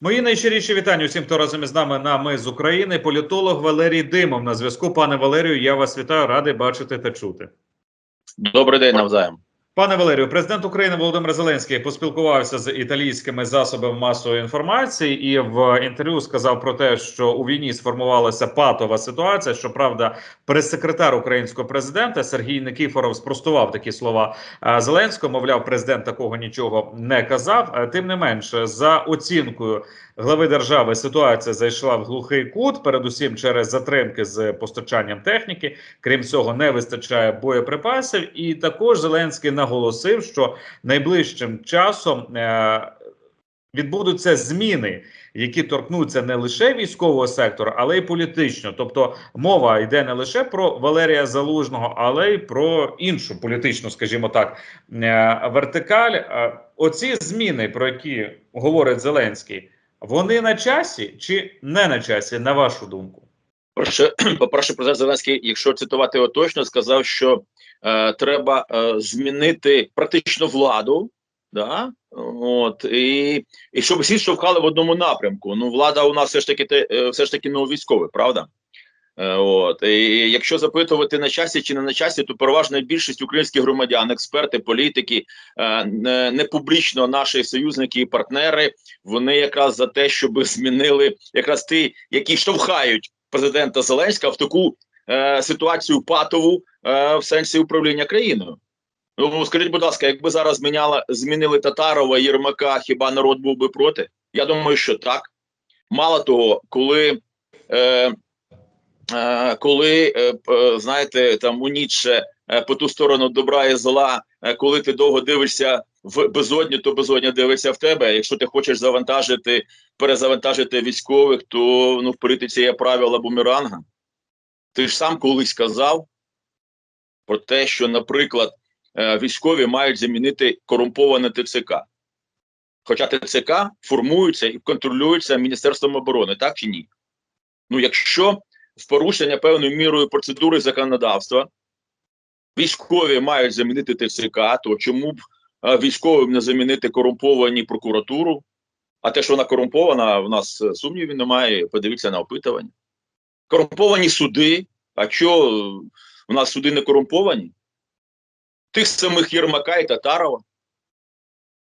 Мої найщиріші вітання усім, хто разом із нами на ми з України. Політолог Валерій Димов на зв'язку. Пане Валерію, я вас вітаю, радий бачити та чути. Добрий день навзаєм. Пане Валерію, президент України Володимир Зеленський поспілкувався з італійськими засобами масової інформації і в інтерв'ю сказав про те, що у війні сформувалася патова ситуація. Щоправда, прес-секретар українського президента Сергій Никіфоров спростував такі слова е, Зеленського. Мовляв, президент такого нічого не казав. Е, Тим не менше, за оцінкою глави держави, ситуація зайшла в глухий кут, передусім через затримки з постачанням техніки. Крім цього, не вистачає боєприпасів, і також Зеленський наголосив, що найближчим часом е, відбудуться зміни, які торкнуться не лише військового сектору, але й політичного. Тобто мова йде не лише про Валерія Залужного, але й про іншу політичну, скажімо так, е, вертикаль. Е, Оці зміни, про які говорить Зеленський, вони на часі чи не на часі, на вашу думку? Перше, по-перше, президент Зеленський, якщо цитувати його точно, сказав, що е, треба е, змінити практично владу, да? От, і, і щоб всі штовхали в одному напрямку. Ну, влада у нас все ж таки те, е, все ж таки військових, правда? Е, От і якщо запитувати на часі чи не на часі, то переважна більшість українських громадян, експерти, політики, е, не, публічно наші союзники і партнери, вони якраз за те, щоб змінили якраз ті, які штовхають президента Зеленського в таку е, ситуацію патову в сенсі управління країною. Ну скажіть, будь ласка, якби зараз зміняла змінили Татарова, Єрмака, хіба народ був би проти? Я думаю, що так. Мало того, коли. Е, коли е, е, знаєте, там у Ніцше е, по ту сторону добра і зла, е, коли ти довго дивишся в безодню, то безодня дивиться в тебе. Якщо ти хочеш завантажити, перезавантажити військових, то ну в політиці є правила бумеранга. Ти ж сам колись казав про те, що, наприклад, е, військові мають замінити корумповане ТЦК. Хоча ТЦК формуються і контролюються Міністерством оборони, так чи ні? Ну, якщо в порушення певною мірою процедури законодавства. Військові мають замінити ТЦК, то чому б е, військовим не замінити корумповані прокуратуру? А те, що вона корумпована, в нас е, сумнівів немає. Подивіться на опитування. Корумповані суди. А що е, у нас суди не корумповані? Тих самих Єрмака і Татарова.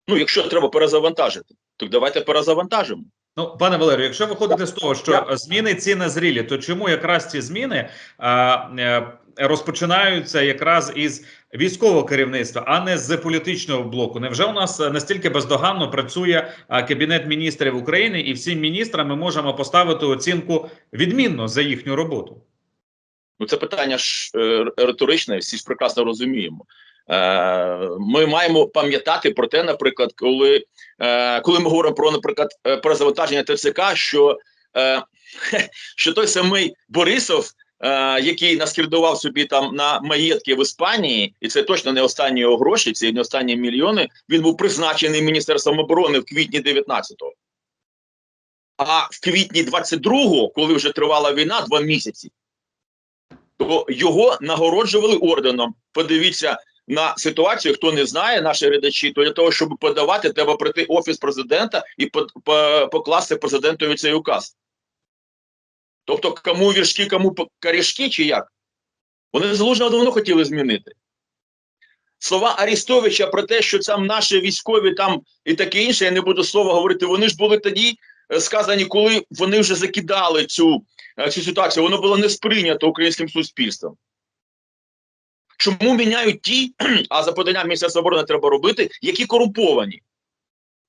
Ну, якщо треба перезавантажити, то давайте перезавантажимо. Ну, пане Валерію, якщо виходити з того, що зміни ці назрілі, то чому якраз ці зміни а, е, розпочинаються якраз із військового керівництва, а не з політичного блоку? Невже у нас настільки бездоганно працює кабінет міністрів України, і всім міністрам ми можемо поставити оцінку відмінно за їхню роботу? Ну, це питання ж е, риторичне, всі ж прекрасно розуміємо. Е, Ми маємо пам'ятати про те, наприклад, коли е, коли ми говоримо про, наприклад, е, про завантаження ТЦК, що е, що той самий Борисов, який наскердував собі там на маєтки в Іспанії, і це точно не останні його гроші, це не останні мільйони. Він був призначений міністерством оборони в квітні 19-го. А в квітні 22-го, коли вже тривала війна, два місяці, то його нагороджували орденом. Подивіться на ситуацію, хто не знає, наші глядачі, то для того, щоб подавати, треба прийти офіс президента і по, по, покласти президентові цей указ. Тобто, кому віршки, кому корішки, чи як? Вони залужно давно хотіли змінити. Слова Арістовича про те, що там наші військові там і таке інше, я не буду слова говорити, вони ж були тоді е, сказані, коли вони вже закидали цю, е, цю ситуацію, воно було не сприйнято українським суспільством. Чому міняють ті, а за поданням Міністерства оборони треба робити, які корумповані?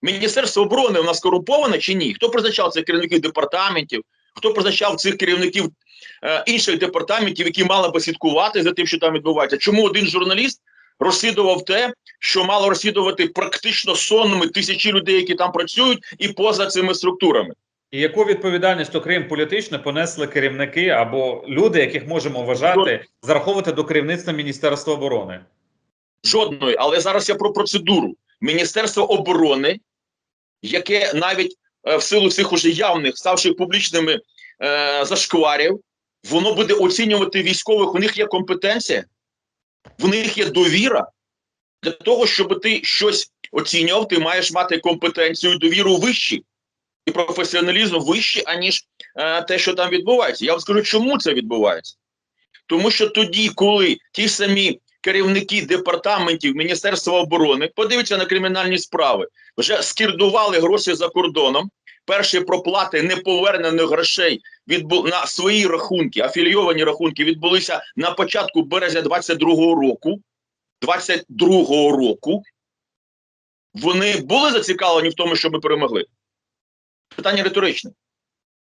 Міністерство оборони у нас корумповане чи ні? Хто призначав цих керівників департаментів? Хто призначав цих керівників е, інших департаментів, які мали би слідкувати за тим, що там відбувається? Чому один журналіст розслідував те, що мало розслідувати практично сонними тисячі людей, які там працюють, і поза цими структурами? І яку відповідальність, окрім політичної, понесли керівники або люди, яких можемо вважати, зараховувати до керівництва Міністерства оборони? Жодної, але зараз я про процедуру. Міністерство оборони, яке навіть е, в силу цих уже явних, ставших публічними е, зашкварів, воно буде оцінювати військових. У них є компетенція, в них є довіра. Для того, щоб ти щось оцінював, ти маєш мати компетенцію і довіру вищі. І професіоналізм вищі, аніж е, те, що там відбувається. Я вам скажу, чому це відбувається. Тому що тоді, коли ті самі керівники департаментів Міністерства оборони, подивіться на кримінальні справи, вже скірдували гроші за кордоном, перші проплати неповернених грошей відбу... на свої рахунки, афілійовані рахунки відбулися на початку березня 22-го року. 22-го року вони були зацікавлені в тому, щоб ми перемогли. Питання риторичне.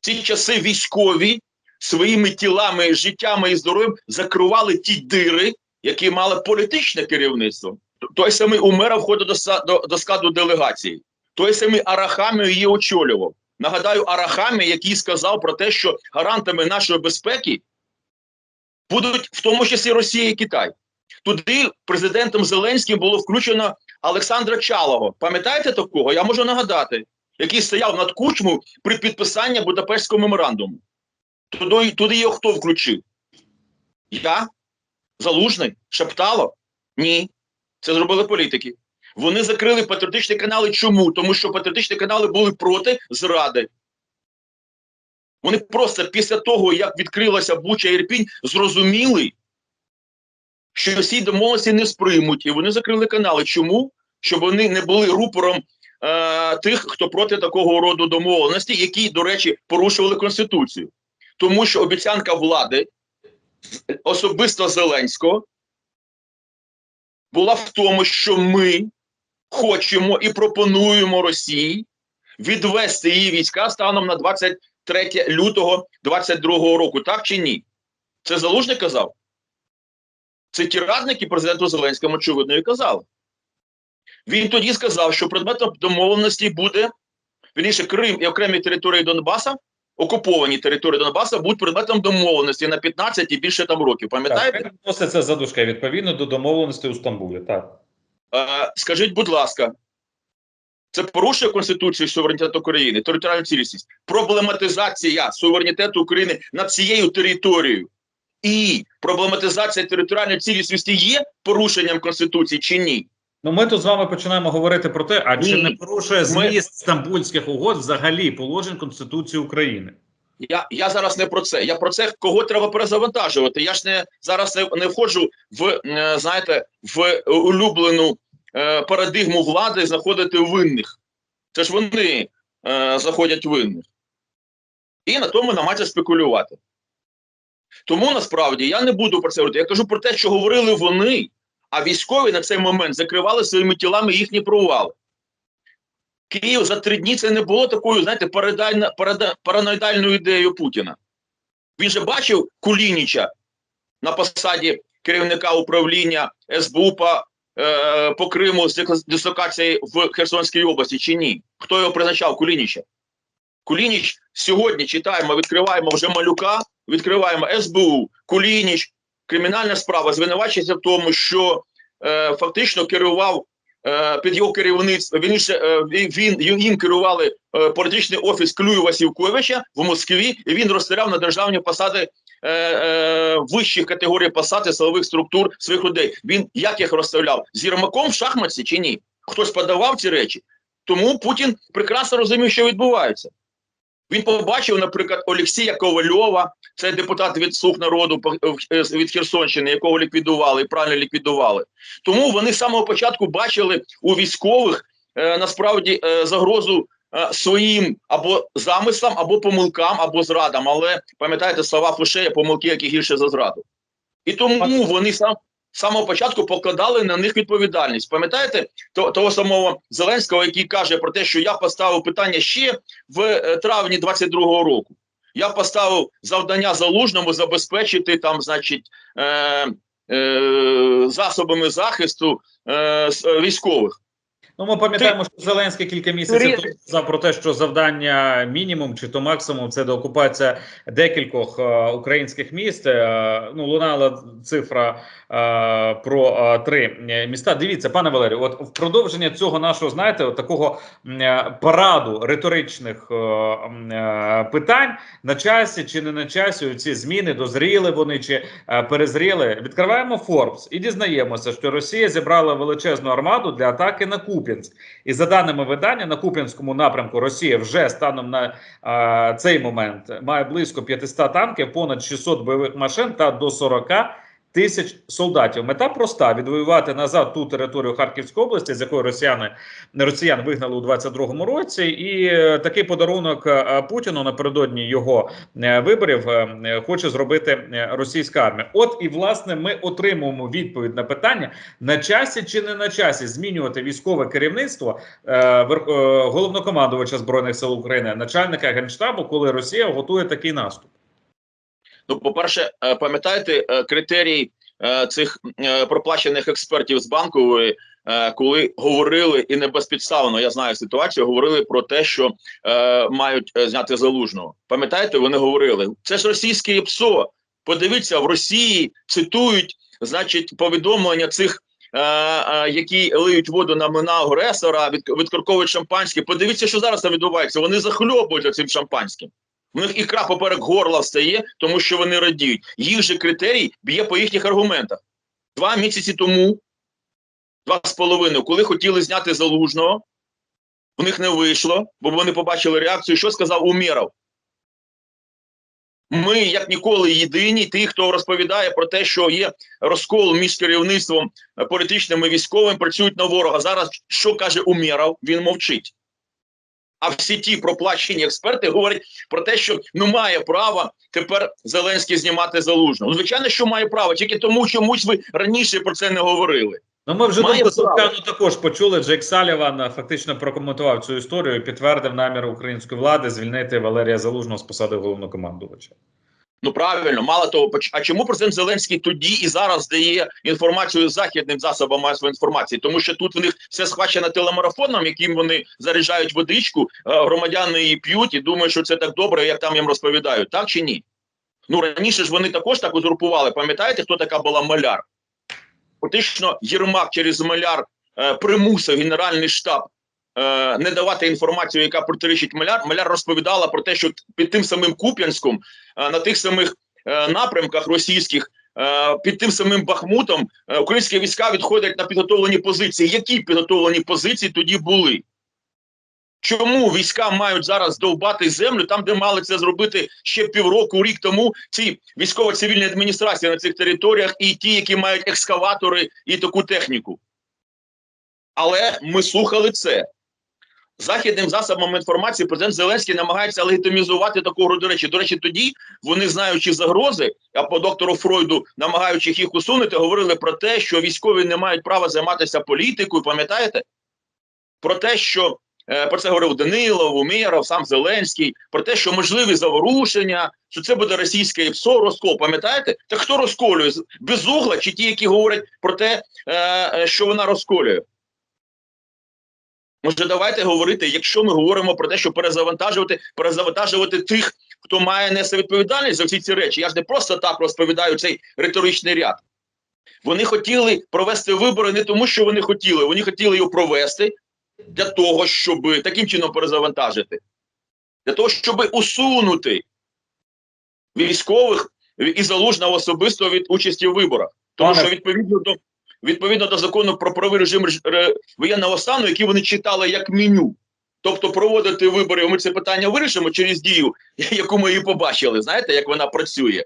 В Ці часи військові своїми тілами, життями і здоров'ям закривали ті дири, які мали політичне керівництво. Той самий Умера входив до, до, до складу делегації. Той самий Арахамі її очолював. Нагадаю, Арахамі, який сказав про те, що гарантами нашої безпеки будуть в тому числі Росія і Китай. Туди президентом Зеленським було включено Олександра Чалого. Пам'ятаєте такого? Я можу нагадати, який стояв над кучмою при підписанні Будапештського меморандуму. Туди, туди його хто включив? Я? Залужний? Шептало? Ні. Це зробили політики. Вони закрили патріотичні канали. Чому? Тому що патріотичні канали були проти зради. Вони просто після того, як відкрилася Буча Ірпінь, зрозуміли, що всі домовленості не сприймуть, і вони закрили канали. Чому? Щоб вони не були рупором е, тих, хто проти такого роду домовленості, які, до речі, порушували Конституцію. Тому що обіцянка влади, особисто Зеленського, була в тому, що ми хочемо і пропонуємо Росії відвести її війська станом на 23 лютого 22 року. Так чи ні? Це Залужний казав? Це ті радники президенту Зеленському, очевидно, і казали. Він тоді сказав, що предметом домовленості буде вірніше, Крим і окремі території Донбаса, окуповані території Донбаса, будуть предметом домовленості на 15 і більше там років. Пам'ятаєте? Так, відноситься задушка відповідно до домовленості у Стамбулі. Так. Е, скажіть, будь ласка, це порушує Конституцію і суверенітет України, територіальну цілісність, проблематизація суверенітету України над цією територією і проблематизація територіальної цілісності є порушенням Конституції чи ні? Ну, ми тут з вами починаємо говорити про те, а чи не порушує зміст стамбульських угод взагалі положень Конституції України? Я, я зараз не про це. Я про це, кого треба перезавантажувати. Я ж не зараз не, не входжу в е, знаєте в улюблену е, парадигму влади знаходити винних. Це ж вони е, заходять винних. І на тому намагаються спекулювати. Тому насправді я не буду про це говорити. Я кажу про те, що говорили вони, а військові на цей момент закривали своїми тілами їхні провали. Київ за три дні це не було такою, знаєте, параноїдальною ідеєю Путіна. Він же бачив Кулініча на посаді керівника управління СБУ по, е, по Криму з дислокації в Херсонській області чи ні? Хто його призначав Кулініча? Кулініч сьогодні читаємо, відкриваємо вже малюка, відкриваємо СБУ, Кулініч, кримінальна справа звинувачується в тому, що е, фактично керував е, під його керівництвом. Він, він, він їм керували е, політичний офіс Клюєва Сівковича в Москві, і він розстріляв на державні посади е, е, вищих категорій посад силових структур своїх людей. Він як їх розставляв? З Єрмаком в шахматці чи ні? Хтось подавав ці речі. Тому Путін прекрасно розумів, що відбувається. Він побачив, наприклад, Олексія Ковальова, це депутат від слуг народу від Херсонщини, якого ліквідували і правильно ліквідували. Тому вони з самого початку бачили у військових е, насправді е, загрозу е, своїм або замислам, або помилкам, або зрадам. Але пам'ятаєте слова Фушея, помилки, які гірше за зраду. І тому вони сам з самого початку покладали на них відповідальність. Пам'ятаєте то- того самого Зеленського, який каже про те, що я поставив питання ще в е, травні 22-го року. Я поставив завдання залужному забезпечити там, значить, е, е, засобами захисту е, військових. Ну, ми пам'ятаємо, що Зеленський кілька місяців тому сказав про те, що завдання мінімум чи то максимум це деокупація декількох е, українських міст. Е, ну, лунала цифра е, про е, три е, міста. Дивіться, пане Валерію, от в продовження цього нашого, знаєте, от такого е, параду риторичних е, е, питань на часі чи не на часі ці зміни дозріли вони чи е, перезріли. Відкриваємо Forbes і дізнаємося, що Росія зібрала величезну армаду для атаки на Куп'янськ. Куп'янськ. І за даними видання, на Куп'янському напрямку Росія вже станом на е, цей момент має близько 500 танків, понад 600 бойових машин та до 40 тисяч солдатів. Мета проста: відвоювати назад ту територію Харківської області, з якої росіяни росіян вигнали у 22-му році, і е, такий подарунок е, Путіну напередодні його е, виборів хоче зробити російська армія. От і власне ми отримуємо відповідь на питання: на часі чи не на часі змінювати військове керівництво головнокомандувача збройних сил України, начальника генштабу, коли Росія готує такий наступ. Ну, по-перше, е, пам'ятаєте е, критерій е, цих проплачених експертів з банкової, коли говорили і не безпідставно, я знаю ситуацію, говорили про те, що мають зняти залужного. Пам'ятаєте, вони говорили, це ж російське ПСО. Подивіться, в Росії цитують, значить, повідомлення цих. Які лиють воду на мина агресора, від, відкорковують шампанське. Подивіться, що зараз там відбувається. Вони захльобуються цим шампанським. У них ікра поперек горла встає, тому що вони радіють. Їх же критерій б'є по їхніх аргументах. Два місяці тому, два з половиною, коли хотіли зняти залужного, у них не вийшло, бо вони побачили реакцію. Що сказав Умєров? Ми, як ніколи, єдині, ті, хто розповідає про те, що є розкол між керівництвом е, політичним і військовим, працюють на ворога. Зараз що каже Умєров? Він мовчить. А всі ті проплачені експерти говорять про те, що ну має право тепер Зеленський знімати залужно. Ну, звичайно, що має право, тільки тому чомусь ви раніше про це не говорили. Ну, ми вже думку право. Також почули. Джек Саліван е, фактично прокоментував цю історію, і підтвердив намір української влади звільнити Валерія Залужного з посади головнокомандувача. Ну правильно, мало того, а чому президент Зеленський тоді і зараз дає інформацію західним засобам масової інформації? Тому що тут в них все схвачено телемарафоном, яким вони заряджають водичку, е, громадяни її п'ють і думають, що це так добре, як там їм розповідають, так чи ні? Ну раніше ж вони також так узурпували. Пам'ятаєте, хто така була маляр? Фактично, Єрмак через маляр е, примусив Генеральний штаб е, не давати інформацію, яка протирічить маляр. Маляр розповідала про те, що під тим самим Куп'янськом, е, на тих самих е, напрямках російських, під тим самим Бахмутом, українські війська відходять на підготовлені позиції. Які підготовлені позиції тоді були? Чому війська мають зараз довбати землю там, де мали це зробити ще півроку, рік тому ці військово-цивільні адміністрації на цих територіях і ті, які мають екскаватори і таку техніку? Але ми слухали це. Західним засобам інформації президент Зеленський намагається легітимізувати таку гру. Речі, до речі, тоді вони, знаючи загрози, а по доктору Фройду, намагаючись їх усунути, говорили про те, що військові не мають права займатися політикою. Пам'ятаєте? Про те, що е, про це говорив Данилов, Умєров, сам Зеленський, про те, що можливі заворушення, що це буде російське ПСО, розкол. Пам'ятаєте? Так хто розколює? Безугла чи ті, які говорять про те, е, е, що вона розколює? Може, давайте говорити, якщо ми говоримо про те, що перезавантажувати, перезавантажувати тих, хто має нести відповідальність за всі ці речі. Я ж не просто так розповідаю цей риторичний ряд. Вони хотіли провести вибори не тому, що вони хотіли, вони хотіли його провести для того, щоб таким чином перезавантажити, для того, щоб усунути військових і залужного особисто від участі в виборах. Тому Пане- що відповідно до відповідно до закону про правовий режим воєнного стану, який вони читали як меню. Тобто проводити вибори, ми це питання вирішимо через дію, яку ми і побачили. Знаєте, як вона працює.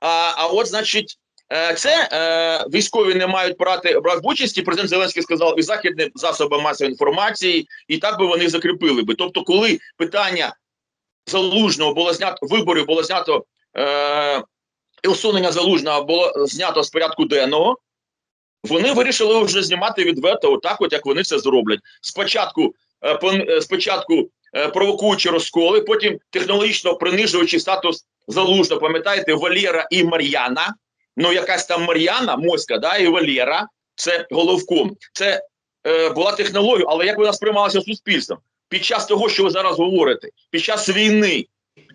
А, а от, значить, е, це е, військові не мають брати брати участі. Президент Зеленський сказав і західним засобам масової інформації, і так би вони закріпили би. Тобто, коли питання залужного було знято виборів, було знято е, і усунення залужного було знято з порядку денного. Вони вирішили вже знімати відверто, отак, от як вони це зроблять. Спочатку е, е, спочатку е, провокуючи розколи, потім технологічно принижуючи статус залужно. Пам'ятаєте, Валєра і Мар'яна. Ну, якась там Мар'яна, Моська, да, і Валєра, це головком. Це е, була технологія, але як вона сприймалася суспільством? Під час того, що ви зараз говорите, під час війни,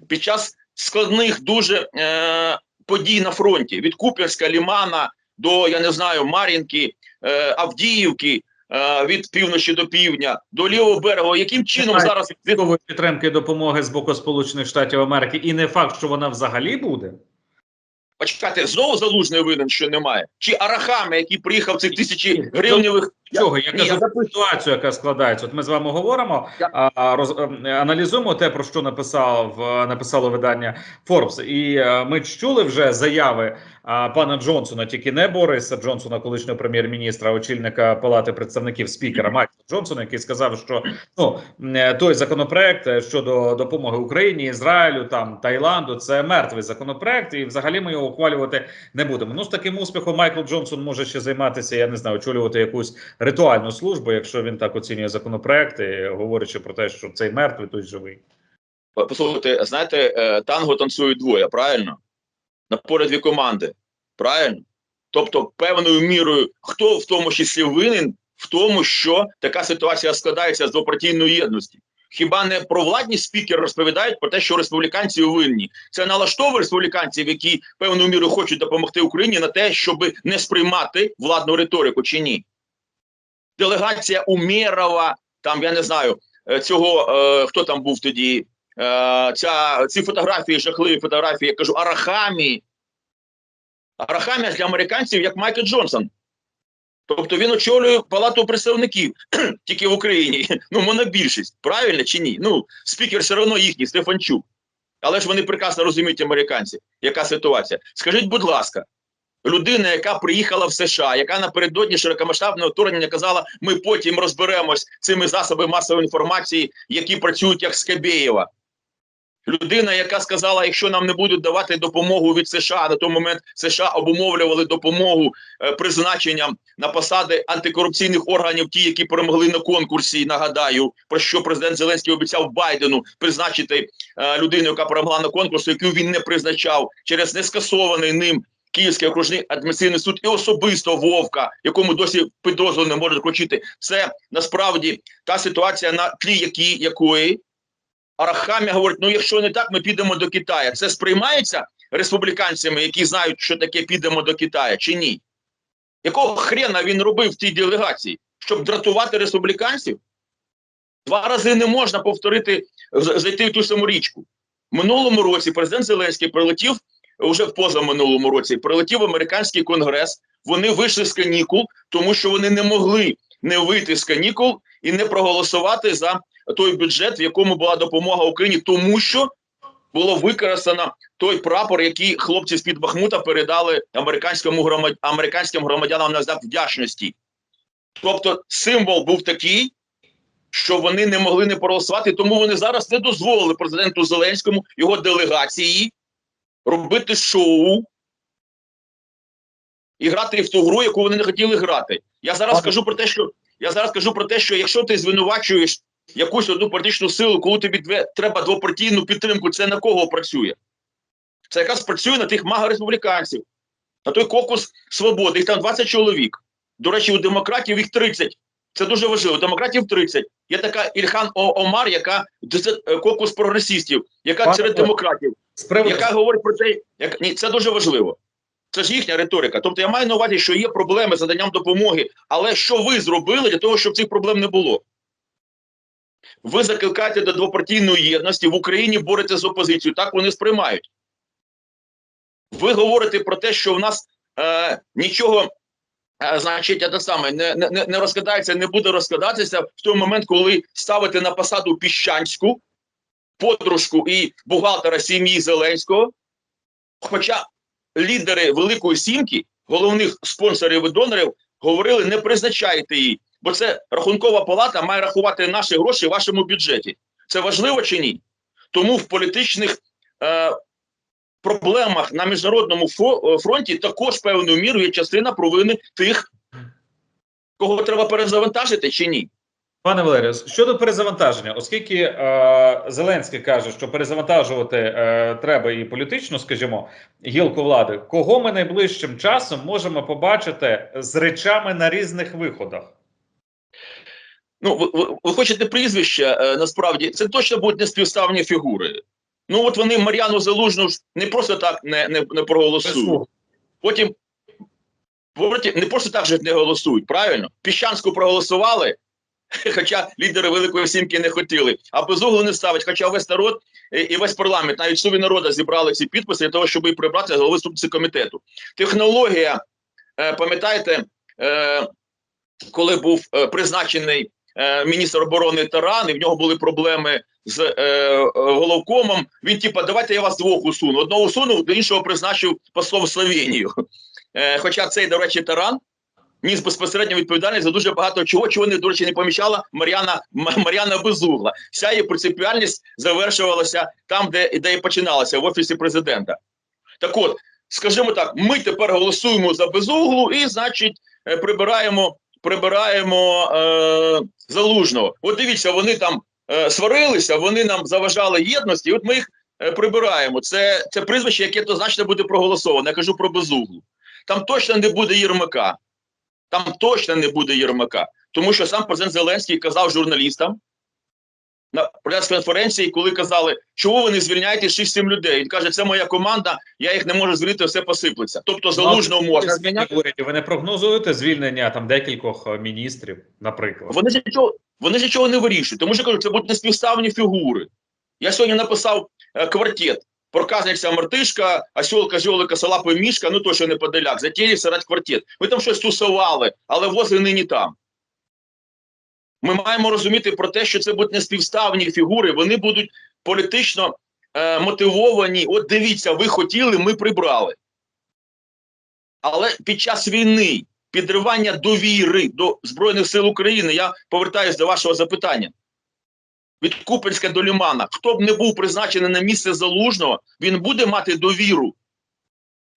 під час складних дуже е, подій на фронті від Куп'янська, Лімана до, я не знаю, Мар'їнки, е, Авдіївки, е, від півночі до півдня, до лівого берега. яким чином Немає зараз Військової підтримки допомоги з боку Сполучених Штатів Америки, і не факт, що вона взагалі буде. почекайте, знову залужний винен, що немає? Чи Арахами, який приїхав цих тисячі гривневих Я- Чого? Я ні, кажу я про ситуацію, яка складається. От ми з вами говоримо, Я- а, а, роз, е, аналізуємо те, про що написав е, написало видання Forbes. І е, ми чули вже заяви а, пана Джонсона, тільки не Бориса Джонсона, колишнього прем'єр-міністра, очільника Палати представників спікера Майкла Джонсона, який сказав, що ну е, той законопроект е, щодо допомоги Україні, Ізраїлю, там Таїланду, це мертвий законопроект, і взагалі ми його ухвалювати не будемо. Ну з таким успіхом Майкл Джонсон може ще займатися. Я не знаю, очолювати якусь ритуальну службу, якщо він так оцінює законопроекти, говорячи про те, що цей мертвий, той живий. Послухайте, знаєте, е, танго танцюють двоє, правильно? На полі дві команди. Правильно? Тобто, певною мірою, хто в тому числі винен в тому, що така ситуація складається з двопартійної єдності. Хіба не провладні спікери розповідають про те, що республіканці винні? Це налаштовує республіканців, які певною мірою хочуть допомогти Україні на те, щоб не сприймати владну риторику чи ні? Делегація Умєрова, там я не знаю е, цього, е, хто там був тоді, е, ця, ці фотографії, жахливі фотографії, я кажу, Арахамі. Арахамія для американців як Майкл Джонсон. Тобто він очолює палату представників тільки в Україні. Ну, монобільшість. Правильно чи ні? Ну, спікер все одно їхній, Стефанчук. Але ж вони прекрасно розуміють американці, яка ситуація. Скажіть, будь ласка, людина, яка приїхала в США, яка напередодні широкомасштабного вторгнення казала, ми потім розберемось цими засобами масової інформації, які працюють як Скабєєва. Людина, яка сказала, якщо нам не будуть давати допомогу від США, на той момент США обумовлювали допомогу е, призначенням на посади антикорупційних органів, ті, які перемогли на конкурсі. Нагадаю, про що президент Зеленський обіцяв Байдену призначити е, людину, яка перемогла на конкурсі, яку він не призначав через нескасований ним Київський окружний адміністративний суд і особисто Вовка, якому досі підозру не можуть включити. Це насправді та ситуація, на тлі які, якої Арахамія говорить: ну якщо не так, ми підемо до Китаю. Це сприймається республіканцями, які знають, що таке підемо до Китаю, чи ні? Якого хрена він робив в тій делегації, щоб дратувати республіканців? Два рази не можна повторити, зайти в ту саму річку. Минулому році президент Зеленський прилетів уже в позаминулому році, прилетів американський конгрес. Вони вийшли з канікул, тому що вони не могли не вийти з канікул і не проголосувати за той бюджет, в якому була допомога Україні, тому що було використано той прапор, який хлопці з під Бахмута передали американському громад... американським громадянам на знак вдячності. Тобто символ був такий, що вони не могли не проголосувати, тому вони зараз не дозволили президенту Зеленському його делегації робити шоу і грати в ту гру, яку вони не хотіли грати. Я зараз кажу про те, що я зараз кажу про те, що якщо ти звинувачуєш якусь одну політичну силу, коли тобі треба двопартійну підтримку, це на кого працює? Це якраз працює на тих мага-республіканців, на той кокус свободи. Їх там 20 чоловік. До речі, у демократів їх 30. Це дуже важливо. Демократів 30. Є така Ільхан О- Омар, яка е, кокус прогресистів, яка серед демократів, З приводу яка говорить про те, як ні, це дуже важливо. Це ж їхня риторика. Тобто я маю на увазі, що є проблеми з наданням допомоги, але що ви зробили для того, щоб цих проблем не було? Ви закликаєте до двопартійної єдності в Україні боретеся з опозицією. Так вони сприймають. Ви говорите про те, що в нас е, нічого, е, значить, те саме не, не, не розкладається, не буде розкладатися в той момент, коли ставите на посаду Піщанську, подружку і бухгалтера сім'ї Зеленського. Хоча лідери Великої Сімки, головних спонсорів і донорів, говорили, не призначайте її, бо це рахункова палата має рахувати наші гроші в вашому бюджеті. Це важливо чи ні? Тому в політичних е, проблемах на міжнародному е, фронті також певною мірою є частина провини тих, кого треба перезавантажити чи ні. Пане Валерію, щодо перезавантаження, оскільки е, Зеленський каже, що перезавантажувати е, треба і політично, скажімо, гілку влади, кого ми найближчим часом можемо побачити з речами на різних виходах? Ну, ви, ви, хочете прізвища, е, насправді, це точно будуть неспівставні фігури. Ну, от вони Мар'яну Залужну не просто так не, не, не проголосують. Потім, потім не просто так же не голосують, правильно? Піщанську проголосували, хоча лідери Великої Сімки не хотіли, а безуглу не ставить, хоча весь народ е, і весь парламент, навіть суви народу зібрали ці підписи для того, щоб її прибрати з голови субці комітету. Технологія, е, пам'ятаєте, е, коли був призначений міністр оборони Таран, і в нього були проблеми з головкомом. Він типа, давайте я вас двох усуну. Одного усунув, до іншого призначив послом Словенію. Хоча цей, до речі, Таран ніс безпосередньо відповідальність за дуже багато чого, чого не до речі не помічала Мар'яна Мар'яна Безугла. Вся її принципіальність завершувалася там, де, де і починалася в офісі президента. Так от, скажімо так, ми тепер голосуємо за безуглу і, значить, е, прибираємо, прибираємо е, залужного. От дивіться, вони там е, сварилися, вони нам заважали єдності. От ми їх е, прибираємо. Це, це прізвище, яке то значно буде проголосоване. Я кажу про безуглу. Там точно не буде Єрмака. Там точно не буде Єрмака. Тому що сам президент Зеленський казав журналістам на прес-конференції, коли казали, чого ви не звільняєте 6-7 людей. Він каже, це моя команда, я їх не можу звільнити, все посиплеться. Тобто залужного можна звільняти. Ви не прогнозуєте звільнення там декількох е, міністрів, наприклад. Вони ж нічого, вони ж нічого не вирішують, тому що кажуть, це будуть неспівставні фігури. Я сьогодні написав е, квартет. Проказниця Мартишка, Асьолка, Жолика, Салапа і Мішка, ну то, що неподаляк, затіяли сирать квартет. Ви там щось тусували, але вози нині там. Ми маємо розуміти про те, що це будуть неспівставні фігури, вони будуть політично е, мотивовані. От дивіться, ви хотіли, ми прибрали. Але під час війни підривання довіри до Збройних сил України, я повертаюся до вашого запитання. Від Купенська до Лімана, хто б не був призначений на місце залужного, він буде мати довіру.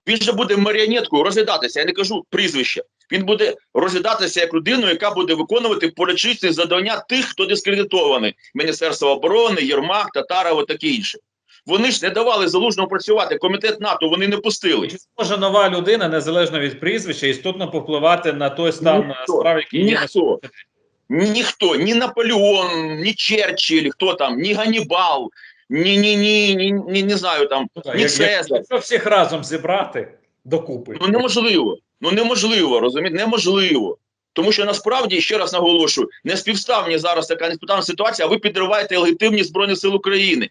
Він же буде маріонеткою розглядатися. Я не кажу прізвище. Він буде розглядатися як людину, яка буде виконувати політичні завдання тих, хто дискредитований: Міністерство оборони, Єрмак, Татарова, таке інше. Вони ж не давали залужному працювати. Комітет НАТО вони не пустили. Чи зможе нова людина, незалежно від прізвища, істотно попливати на той стан справ, який є Ніхто. Ніхто, ні Наполеон, ні Черчилль, хто там, ні Ганнібал, ні, ні, ні, ні, ні, не знаю там, Ну, так, ні як- Цезар. Якщо всіх разом зібрати докупи, Ну неможливо. Ну неможливо, розумієте, неможливо. Тому що насправді, ще раз наголошую, не співставні зараз така неспівставна ситуація, а ви підриваєте легітимність Збройних сил України.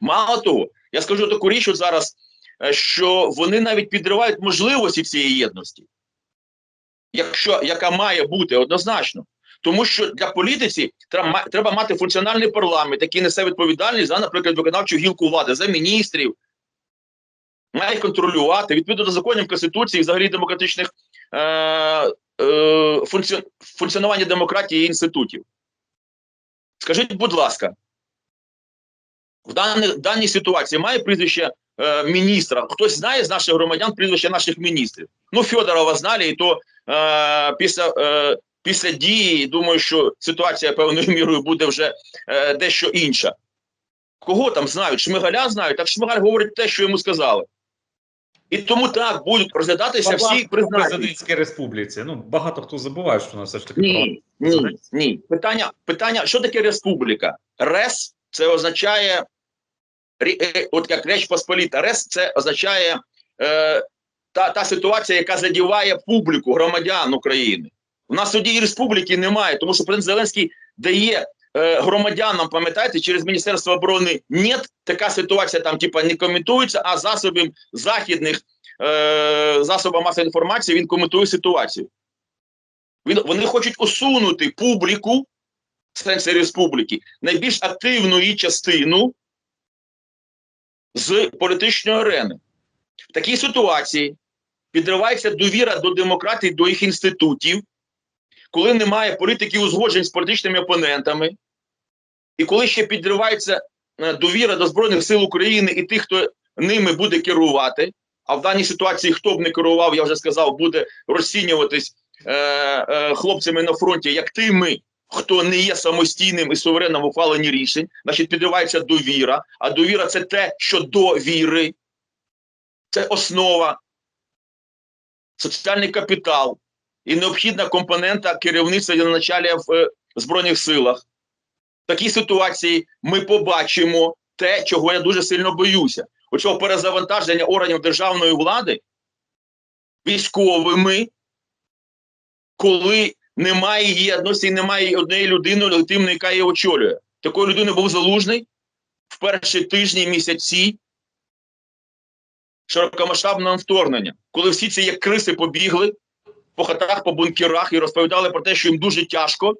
Мало того, я скажу таку річ от зараз, е, що вони навіть підривають можливості цієї єдності, якщо, яка має бути однозначно. Тому що для політиці треба, треба мати функціональний парламент, який несе відповідальність за, наприклад, виконавчу гілку влади, за міністрів, має їх контролювати відповідно до законів Конституції, взагалі демократичних е, е, функці... функціонування демократії і інститутів. Скажіть, будь ласка, в даній, даній ситуації має прізвище е, міністра? Хтось знає з наших громадян прізвище наших міністрів? Ну, Федорова знали, і то е, після, е, після дії, думаю, що ситуація певною мірою буде вже е, дещо інша. Кого там знають? Шмигаля знають, так Шмигаль говорить те, що йому сказали. І тому так будуть розглядатися всі в призначення. президентській республіці. Ну багато хто забуває, що у нас все ж таки Ні, ні, ні. Питання, питання, що таке республіка? Рес це означає, е, от як Реч Посполіта, Рес це означає е, та, та ситуація, яка задіває публіку, громадян України. У нас тоді республіки немає, тому що президент Зеленський дає е, громадянам, пам'ятаєте, через Міністерство оборони нет, така ситуація там типа не коментується, а засобів західних е, засобів масової інформації він коментує ситуацію. Він, вони хочуть усунути публіку сенсі республіки, найбільш активну її частину з політичної арени. В такій ситуації підривається довіра до демократії, до їх інститутів, коли немає політики узгоджень з політичними опонентами, і коли ще підривається е, довіра до Збройних сил України і тих, хто ними буде керувати. А в даній ситуації, хто б не керував, я вже сказав, буде розцінюватись е, е, хлопцями на фронті, як тими, хто не є самостійним і суверенним в ухваленні рішень, значить підривається довіра. А довіра це те, що до віри, це основа, соціальний капітал і необхідна компонента керівництва і началя в е, Збройних силах. В такій ситуації ми побачимо те, чого я дуже сильно боюся. Оцього перезавантаження органів державної влади військовими, коли немає єдності, і немає однієї людини легітимної, яка її очолює. Такою людиною був залужний в перші тижні, місяці широкомасштабного вторгнення, коли всі ці як криси побігли, по хатах, по бункерах і розповідали про те, що їм дуже тяжко,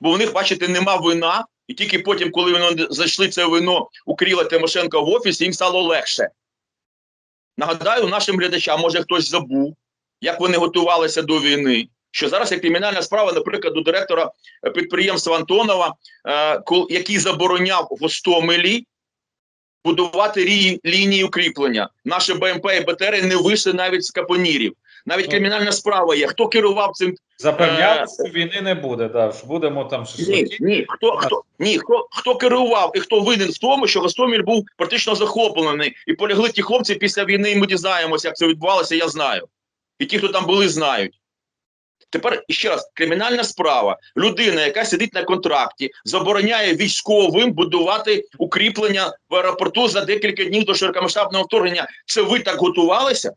бо в них, бачите, нема вина, і тільки потім, коли вони зайшли це вино у Кріла Тимошенка в офісі, їм стало легше. Нагадаю нашим глядачам, може хтось забув, як вони готувалися до війни. Що зараз є кримінальна справа, наприклад, у директора підприємства Антонова, е, який забороняв в Остомелі будувати лінії укріплення. Наші БМП і БТРи не вийшли навіть з капонірів. Навіть Ну. кримінальна справа є. Хто керував цим? Е, що війни не буде. Да, будемо там Ні, ні, хто хто ні, хто хто керував і хто винен в тому, що Гостомель був практично захоплений, і полягли ті хлопці після війни. І ми дізнаємося, як це відбувалося. Я знаю. І ті, хто там були, знають. Тепер ще раз кримінальна справа. Людина, яка сидить на контракті, забороняє військовим будувати укріплення в аеропорту за декілька днів до широкомасштабного вторгнення. Це ви так готувалися?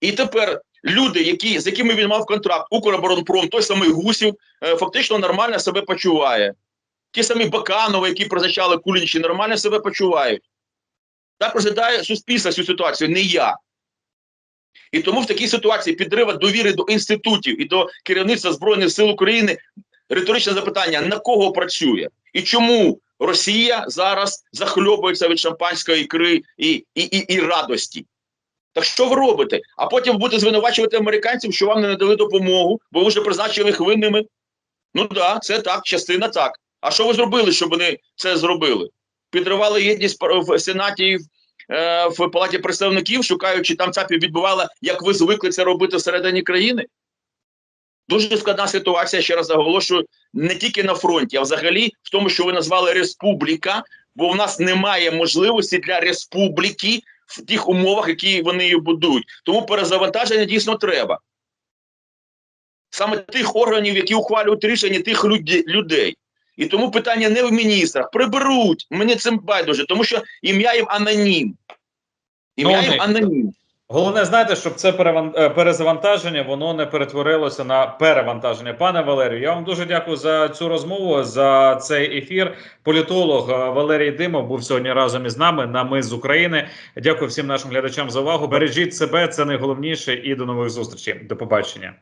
І тепер люди, які, з якими він мав контракт, Укроборонпром, той самий Гусів, е, фактично нормально себе почуває. Ті самі Баканови, які призначали Кулінічі, нормально себе почувають. Так розглядає суспільство цю ситуацію, не я. І тому в такій ситуації підрива довіри до інститутів і до керівництва Збройних сил України риторичне запитання: на кого працює? І чому Росія зараз захльобується від шампанської ікри і, і, і, і радості? Так що ви робите? А потім будете звинувачувати американців, що вам не надали допомогу, бо ви вже призначили їх винними. Ну так, да, це так, частина так. А що ви зробили, щоб вони це зробили? Підривали єдність в Сенаті і в, е, в Палаті представників, шукаючи там ЦАПів відбувала, як ви звикли це робити всередині країни? Дуже складна ситуація, ще раз наголошую, не тільки на фронті, а взагалі в тому, що ви назвали республіка, бо в нас немає можливості для республіки в тих умовах, які вони її будують. Тому перезавантаження дійсно треба. Саме тих органів, які ухвалюють рішення тих людей. І тому питання не в міністрах. Приберуть. Мені цим байдуже, тому що ім'я їм анонім. Ім'я їм анонім. Головне, знаєте, щоб це е, перезавантаження воно не перетворилося на перевантаження. Пане Валерію, я вам дуже дякую за цю розмову, за цей ефір. Політолог е, Валерій Димов був сьогодні разом із нами на ми з України. Дякую всім нашим глядачам за увагу. Бережіть себе, це найголовніше, і до нових зустрічей. До побачення.